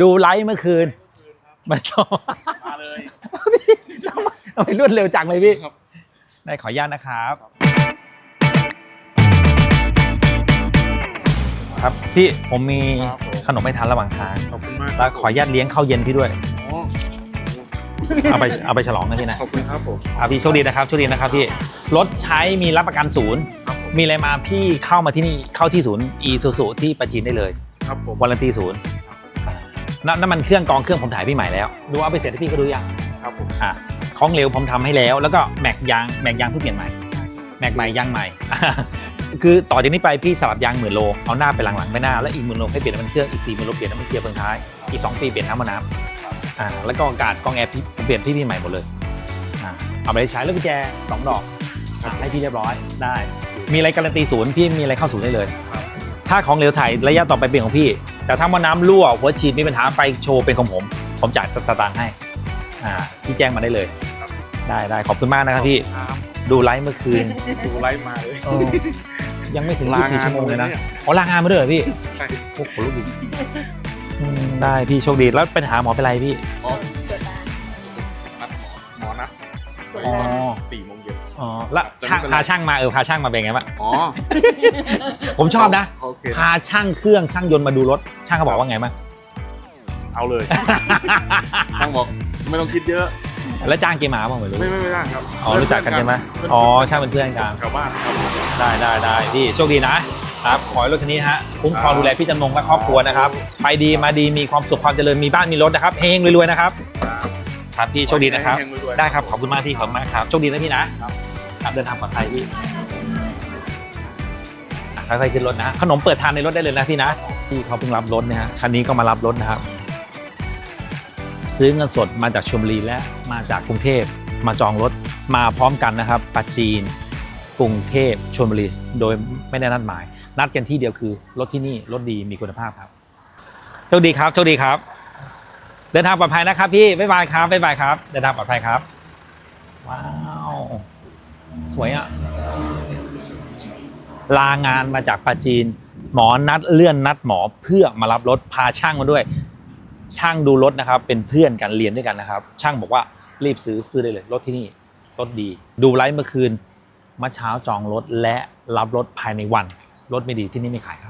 ดูไลฟ์เมื่อคืนมาชมมาเลยพี่ทำไมทำไมรวดเร็วจังเลยพี่ครับได้ขออนุญาตนะครับ ครับพี่ผมมีครับผมขนมให้ทานระหว่างทางขอบคุณมากแล้วขออนุญาตเลี้ยงข้าวเย็นพี่ด้วยอ๋อเอาไปเอาไปฉลองกันพี่นะขอบคุณครับผมอะพี่โชคดีนะครับโชคดีนะครับพี่รถใช้มีรับประกันศูนย์ครับผมมีอะไรมาพี่เข้ามาที่นี่เข้าที่ศูนย์อีซูซูที่ประจีนได้เลยครับผมวารันตีศูนย์ น้ำน้ำมันเครื่องกองเครื่องผมถ่ายพี่ใหม่แล้ว ดูเอาไปเสร็จให้พี่ก็ดูยังครับผมอะของเหลวผมทำให้แล้ว แล้วก็แม็กยางแม็กยางเพิ่งเปลี่ยนใหม่ แม็กใหม่ยางใหม่ คือต่อจากนี้ไปพี่สลับยางหมื่นโลเอาหน้าไปหลังๆไปหน้าแล้วอีกหมื่นโลให้เปลี่ยนน้ำมันเครื่องอีกสี่หมื่นโลเปลี่ยนน้ำมันเกียร์เฟืองท้ายอีกสองปีเปลี่ยนน้ำมันน้ำอ่าแล้วก็อากาศกองแอร์พี่ผมเปลี่ยนพี่พี่ใหม่หมดเลยอ่าเอาไปใช้แล้วกุญแจสองดอกอะให้พี่เรียบร้อยได้ มีอะไรการันตีศูนย์พี่มีอะไรเข้าศูนย์ได้เลยครับถ้าของเหลวถ่ายระยะต่อไปเป็นของพี่ แต่ถ้าว่าน้ำรั่วหัวฉีดมีปัญหาไฟโชว์เป็นของผม ผมจ่ายสตางค์ให้ อ่าพี่แจ้งมาได้เลยครับได้ได้ขอบคุณมากนะครับพี่ครับดูไลฟ์เมื่อคืนดูไลฟ์มาเลยเออยังไม่ถึงลา24งานชั่วโมงเลยนะมาเลยเนี่ยอ๋อลางานมาด้วยเหรอพี่ใช่โอ้โหลูกดิอืมได้พี่โชคดีแล้วเป็นหาหมอเป็นไรพี่อ๋อเกิดมานัดหมอหมอนัดไว้อ๋อตอนสี่โมงเย็น อ๋อแล้วช่างแต่ไม่เป็นไรพาช่างมาเออพาช่างมาเป็นไงบ้างอ๋อ ผมชอบนะ โอเค พาช่างเครื่องช่างยนต์มาดูรถ ช่างเขาบอกว่าไงบ้าง เอาเลย ช่างบอกไม่ต้องคิดเยอะ แล้วจ้างเกมมาบ้างไม่รู้ไม่ไม่ไม่ได้ครับอ๋อรู้จักกันใช่ไหมเพื่นอ๋อช่างเป็นเพื่อนกันชาวบ้านครับ ได้ได้ได้พี่โชคดีนะครับขอให้รถคันนี้นะฮะคุ้มครองดูแลพี่จำนงและครอบครัวนะครับไปดีมาดีมีความสุขความเจริญมีบ้านมีรถนะครับเฮงรวยๆนะครับครับพี่โชคดีนะครับแห่งๆวยๆ ได้ครับขอบคุณมากพี่ขอบคุณมากครับโชคดีนะพี่นะครับ เดินทางปลอดภัยพี่ค่อยๆขึ้นรถนะ ขนมเปิดทานในรถได้เลยนะพี่นะพี่เขาเพิ่งรับรถนะฮะคันนี้ก็มารับรถนะครับ ซื้อเงินสดมาจากชลบุรีและมาจากกรุงเทพมาจองรถมาพร้อมกันนะครับปัจจีนกรุงเทพชลบุรีโดยไม่ได้นัดหมาย นัดกันที่เดียวคือรถที่นี่รถดีมีคุณภาพครับโชคดีครับโชคดีครับ เดินทางปลอดภัยนะครับพี่บ๊ายบายครับบ๊ายบายครับ เดินทางปลอดภัยครับ ว้าว สวยอะลางานมาจากปาจีน หมอนัดเลื่อนนัดหมอเพื่อมารับรถพาช่างมาด้วย ช่างดูรถนะครับ เป็นเพื่อนกันเรียนด้วยกันนะครับ ช่างบอกว่ารีบซื้อซื้อได้เลยรถที่นี่รถดี ดูไลฟ์เมื่อคืนเมื่อเช้าจองรถและรับรถภายในวันรถไม่ดีที่นี่ไม่ขายครับ